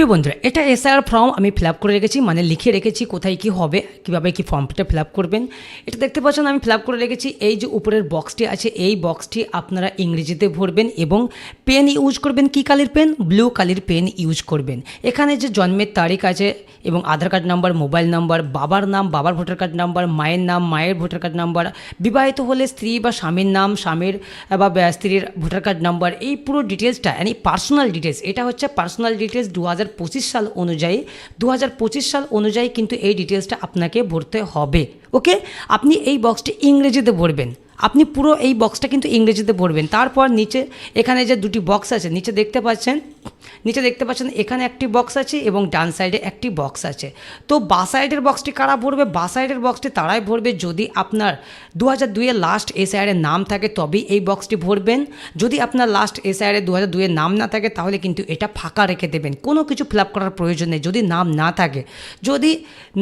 প্রিয় বন্ধুরা, এটা এসআর ফর্ম আমি ফিল করে রেখেছি মানে লিখে রেখেছি কোথায় কি হবে, কীভাবে কি ফর্মটা ফিল করবেন। এটা দেখতে পাচ্ছেন, আমি ফিল করে রেখেছি, এই যে উপরের বক্সটি আছে, এই বক্সটি আপনারা ইংরেজিতে ভরবেন এবং পেন ইউজ করবেন কি কালির পেন ব্লু কালির পেন ইউজ করবেন। এখানে যে জন্মের তারিখ আছে এবং Aadhaar card number mobile number বাবার নাম, বাবার ভোটার কার্ড নাম্বার মায়ের নাম, মায়ের ভোটার কার্ড নাম্বার বিবাহিত হলে স্ত্রী বা স্বামীর নাম, স্বামীর বা স্ত্রীর ভোটার কার্ড নাম্বার এই পুরো ডিটেলসটা মানে পার্সোনাল ডিটেলস এটা হচ্ছে পার্সোনাল ডিটেলস দু হাজার পঁচিশ সাল অনুযায়ী দু হাজার পঁচিশ সাল অনুযায়ী কিন্তু এই ডিটেলসটা আপনাকে ভরতে হবে। ওকে আপনি এই বক্সটি ইংরেজিতে ভরবেন। আপনি পুরো এই বক্সটা কিন্তু ইংরেজিতে ভরবেন তারপর নিচে, এখানে যে দুটি বক্স আছে, নিচে দেখতে পাচ্ছেন, নিচে দেখতে পাচ্ছেন, এখানে একটি বক্স আছে এবং ডান সাইডে একটি বক্স আছে। তো বা সাইডের বক্সটি কারা ভরবে? বা সাইডের বক্সটি তারাই ভরবে। যদি আপনার দু হাজার দুইয়ের লাস্ট এসআইআরের নাম থাকে, তবেই এই বক্সটি ভরবেন। যদি আপনার লাস্ট এসআইআরের দু হাজার দুইয়ের নাম না থাকে, তাহলে কিন্তু এটা ফাঁকা রেখে দেবেন। কোনো কিছু ফিল আপ করার প্রয়োজন নেই। যদি নাম না থাকে, যদি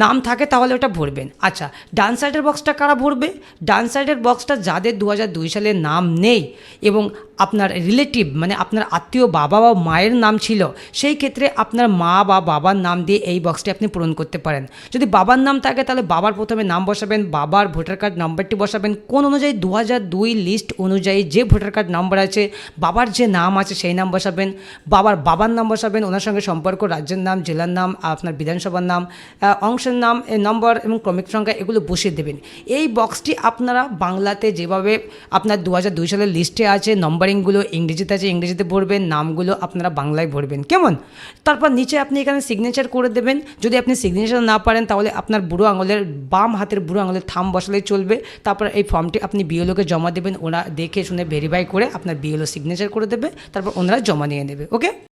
নাম থাকে, তাহলে ওটা ভরবেন। আচ্ছা ডান সাইডের বক্সটা কারা ভরবে? ডান সাইডের বক্সটা যাদের দু দুই সালে নাম নেই এবং আপনার রিলেটিভ মানে আপনার আত্মীয় বাবা বা মায়ের নাম ছিল, সেই ক্ষেত্রে আপনার মা বা বাবার নাম দিয়ে এই বক্সটি আপনি পূরণ করতে পারেন। যদি বাবার নাম থাকে, তাহলে বাবার প্রথমে নাম বসাবেন, বাবার ভোটার কার্ড নাম্বারটি বসাবেন। কোন অনুযায়ী দু দুই লিস্ট অনুযায়ী যে ভোটার কার্ড নাম্বার আছে, বাবার যে নাম আছে সেই নাম বসাবেন। বাবার বাবার নাম বসাবেন, ওনার সঙ্গে সম্পর্ক, রাজ্যের নাম, জেলার নাম, আপনার বিধানসভার নাম অংশের নাম নম্বর এবং ক্রমিক সংখ্যা এগুলো বসিয়ে দেবেন। এই বক্সটি আপনারা বাংলাতে যেভাবে আপনার দু হাজার দুই সালের লিস্টে আছে নম্বরিংগুলো ইংরেজিতে আছে, ইংরেজিতে ভরবেন, নামগুলো আপনারা বাংলায় ভরবেন। কেমন? তারপর নিচে আপনি এখানে সিগনেচার করে দেবেন। যদি আপনি সিগনেচার না পারেন, তাহলে আপনার বুড়ো আঙুলের বাম হাতের বুড়ো আঙুলের থাম বসালেই চলবে। তারপর এই ফর্মটি আপনি বিএলওকে জমা দেবেন, ওরা দেখে শুনে ভেরিফাই করে আপনার বিএলও সিগনেচার করে দেবে, তারপর ওনারা জমা নিয়ে নেবে ওকে